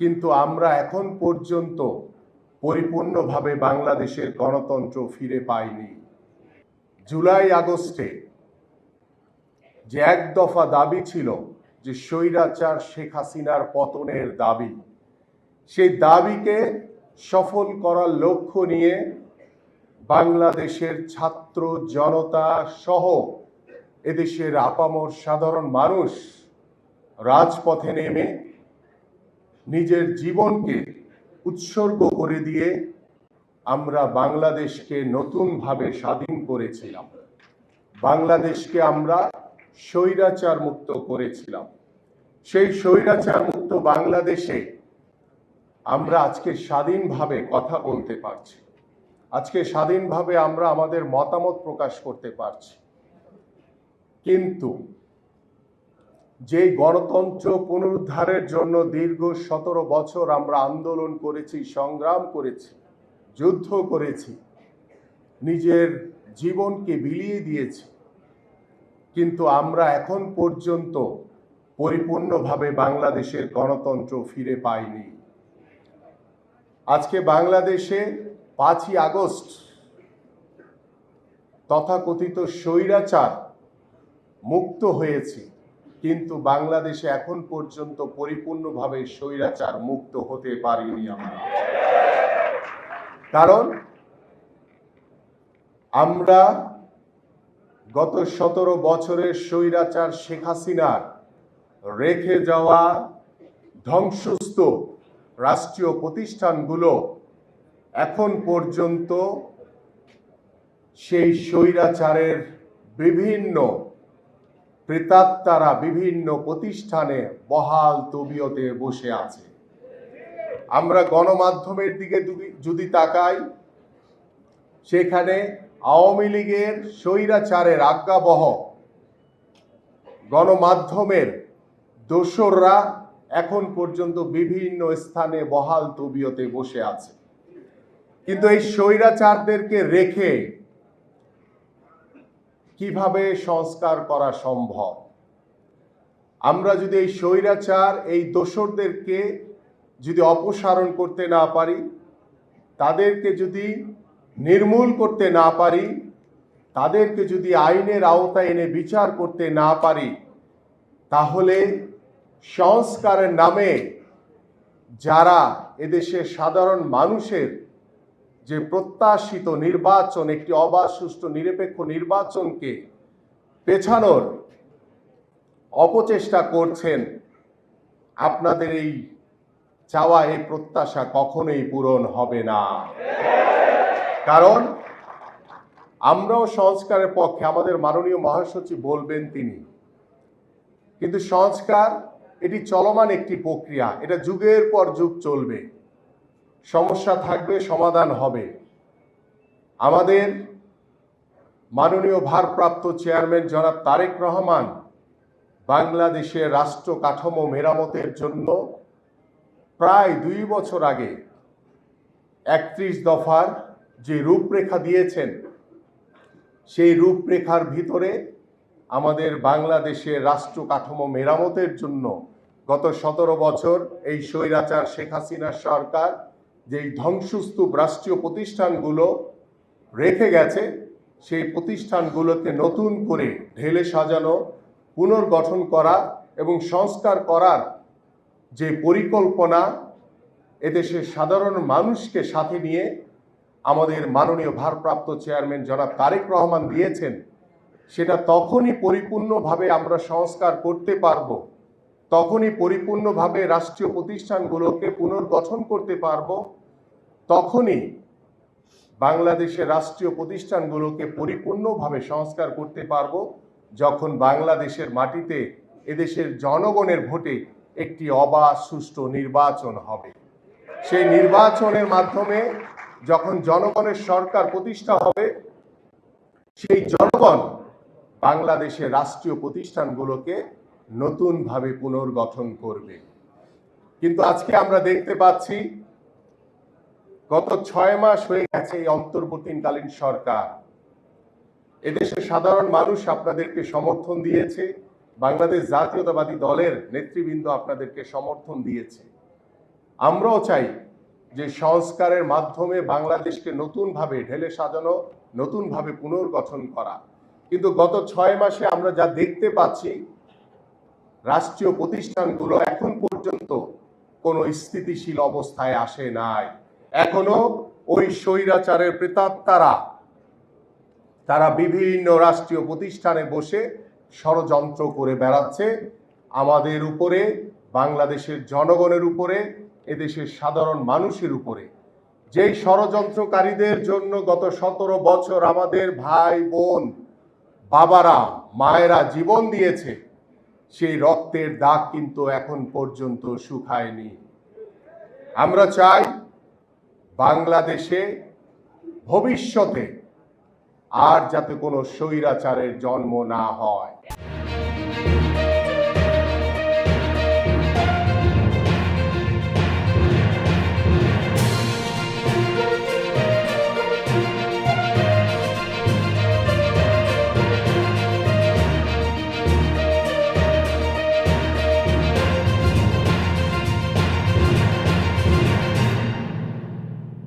কিন্তু আমরা এখন পর্যন্ত পরিপূর্ণভাবে বাংলাদেশের গণতন্ত্র ফিরে পাইনি। জুলাই আগস্টে যে এক দফা দাবি ছিল যে স্বৈরাচার শেখ হাসিনার পতনের দাবি, সেই দাবিকে সফল করার লক্ষ্য নিয়ে বাংলাদেশের ছাত্র জনতা সহ এদেশের আপামর সাধারণ মানুষ রাজপথে নেমে নিজের জীবনকে উৎসর্গ করে দিয়ে আমরা বাংলাদেশকে নতুনভাবে স্বাধীন করেছিলাম। বাংলাদেশকে আমরা স্বৈরাচার মুক্ত করেছিলাম। সেই স্বৈরাচার মুক্ত বাংলাদেশে আমরা আজকে স্বাধীনভাবে কথা বলতে পারছি। আজকে স্বাধীনভাবে আমরা আমাদের মতামত প্রকাশ করতে পারছি। কিন্তু যে গণতন্ত্র পুনরুদ্ধারের জন্য দীর্ঘ সতেরো বছর আমরা আন্দোলন করেছি, সংগ্রাম করেছি, যুদ্ধ করেছি, নিজের জীবনকে বিলিয়ে দিয়েছি। কিন্তু আমরা এখন পর্যন্ত পরিপূর্ণভাবে বাংলাদেশের গণতন্ত্র ফিরে পাইনি। আজকে বাংলাদেশে পাঁচই আগস্ট তথাকথিত স্বৈরাচার মুক্ত হয়েছে। কিন্তু বাংলাদেশে এখন পর্যন্ত পরিপূর্ণভাবে স্বৈরাচার মুক্ত হতে পারিনি আমরা। কারণ আমরা গত সতেরো বছরের স্বৈরাচার শেখ হাসিনার রেখে যাওয়া ধ্বংসস্তূপ, রাষ্ট্রীয় প্রতিষ্ঠানগুলো এখন পর্যন্ত সেই স্বৈরাচারের বিভিন্ন প্রেতাত্মারা বিভিন্ন প্রতিষ্ঠানে বহাল তবিয়তে বসে আছে। আমরা গণমাধ্যমের দিকে যদি- তাকাই, সেখানে আওয়ামী লীগের স্বৈরাচারের আজ্ঞাবহ গণমাধ্যমের দোসররা এখন পর্যন্ত বিভিন্ন স্থানে বহাল তবিয়তে বসে আছে। কিন্তু এই স্বৈরাচারদেরকে রেখে কীভাবে সংস্কার করা সম্ভব? আমরা যদি এই স্বৈরাচার, এই দোসরদেরকে যদি অপসারণ করতে না পারি, তাদেরকে যদি নির্মূল করতে না পারি, তাদেরকে যদি আইনের আওতায় এনে বিচার করতে না পারি, তাহলে সংস্কারের নামে যারা এদেশের সাধারণ মানুষের যে প্রত্যাশিত নির্বাচন, একটি অবাধ, সুষ্ঠু, নিরপেক্ষ নির্বাচনকে পেছানোর অপচেষ্টা করছেন, আপনাদের এই চাওয়া, এই প্রত্যাশা কখনোই পূরণ হবে না। কারণ, আমরাও সংস্কারের পক্ষে, আমাদের মাননীয় মহাসচিব বলবেন তিনি। কিন্তু সংস্কার, এটি চলমান একটি প্রক্রিয়া, এটা যুগের পর যুগ চলবে। সমস্যা থাকবে, সমাধান হবে। আমাদের মাননীয় ভারপ্রাপ্ত চেয়ারম্যান জনাব তারেক রহমান বাংলাদেশের রাষ্ট্র কাঠামো মেরামতের জন্য প্রায় দুই বছর আগে একত্রিশ দফার যে রূপরেখা দিয়েছেন, সেই রূপরেখার ভিতরে আমাদের বাংলাদেশের রাষ্ট্র কাঠামো মেরামতের জন্য গত সতেরো বছর এই স্বৈরাচার শেখ হাসিনার সরকার যেই ধ্বংসস্তূপ রাষ্ট্রীয় প্রতিষ্ঠানগুলো রেখে গেছে, সেই প্রতিষ্ঠানগুলোকে নতুন করে ঢেলে সাজানো, পুনর্গঠন করা এবং সংস্কার করার যে পরিকল্পনা এদেশের সাধারণ মানুষকে সাথে নিয়ে আমাদের মাননীয় ভারপ্রাপ্ত চেয়ারম্যান জনাব তারেক রহমান দিয়েছেন, সেটা তখনই পরিপূর্ণভাবে আমরা সংস্কার করতে পারব, তখনই পরিপূর্ণভাবে রাষ্ট্রীয় প্রতিষ্ঠানগুলোকে পুনর্গঠন করতে পারব তখনই বাংলাদেশের রাষ্ট্রীয় প্রতিষ্ঠানগুলোকে পরিপূর্ণভাবে সংস্কার করতে পারব যখন বাংলাদেশের মাটিতে এদেশের জনগণের ভোটে একটি অবাধ, সুষ্ঠু নির্বাচন হবে। সেই নির্বাচনের মাধ্যমে যখন জনগণের সরকার প্রতিষ্ঠা হবে, সেই জনগণ বাংলাদেশের রাষ্ট্রীয় প্রতিষ্ঠানগুলোকে নতুনভাবে পুনর্গঠন করবে। কিন্তু আজকে আমরা দেখতে পাচ্ছি গত ছয় মাস হয়ে গেছে এই অন্তর্বর্তীকালীন সরকার। এদেশের সাধারণ মানুষ আপনাদেরকে সমর্থন দিয়েছে, বাংলাদেশ জাতীয়তাবাদী দলের নেতৃবৃন্দ আপনাদেরকে সমর্থন দিয়েছে। আমরাও চাই যে সংস্কারের মাধ্যমে বাংলাদেশকে নতুনভাবে ঢেলে সাজানো, নতুনভাবে পুনর্গঠন করা। কিন্তু গত ছয় মাসে আমরা যা দেখতে পাচ্ছি, রাষ্ট্রীয় প্রতিষ্ঠানগুলো এখন পর্যন্ত কোনো স্থিতিশীল অবস্থায় আসে নাই। এখনও ওই স্বৈরাচারের প্রেতাত্মারা, তারা বিভিন্ন রাষ্ট্রীয় প্রতিষ্ঠানে বসে ষড়যন্ত্র করে বেড়াচ্ছে। আমাদের উপরে, বাংলাদেশের জনগণের উপরে, এদেশের সাধারণ মানুষের উপরে। যেই ষড়যন্ত্রকারীদের জন্য গত সতেরো বছর আমাদের ভাই, বোন, বাবারা, মায়েরা জীবন দিয়েছে, সেই রক্তের দাগ কিন্তু এখন পর্যন্ত শুকায়নি। আমরা চাই বাংলাদেশে ভবিষ্যতে আর যাতে কোনো স্বৈরাচারের জন্ম না হয়।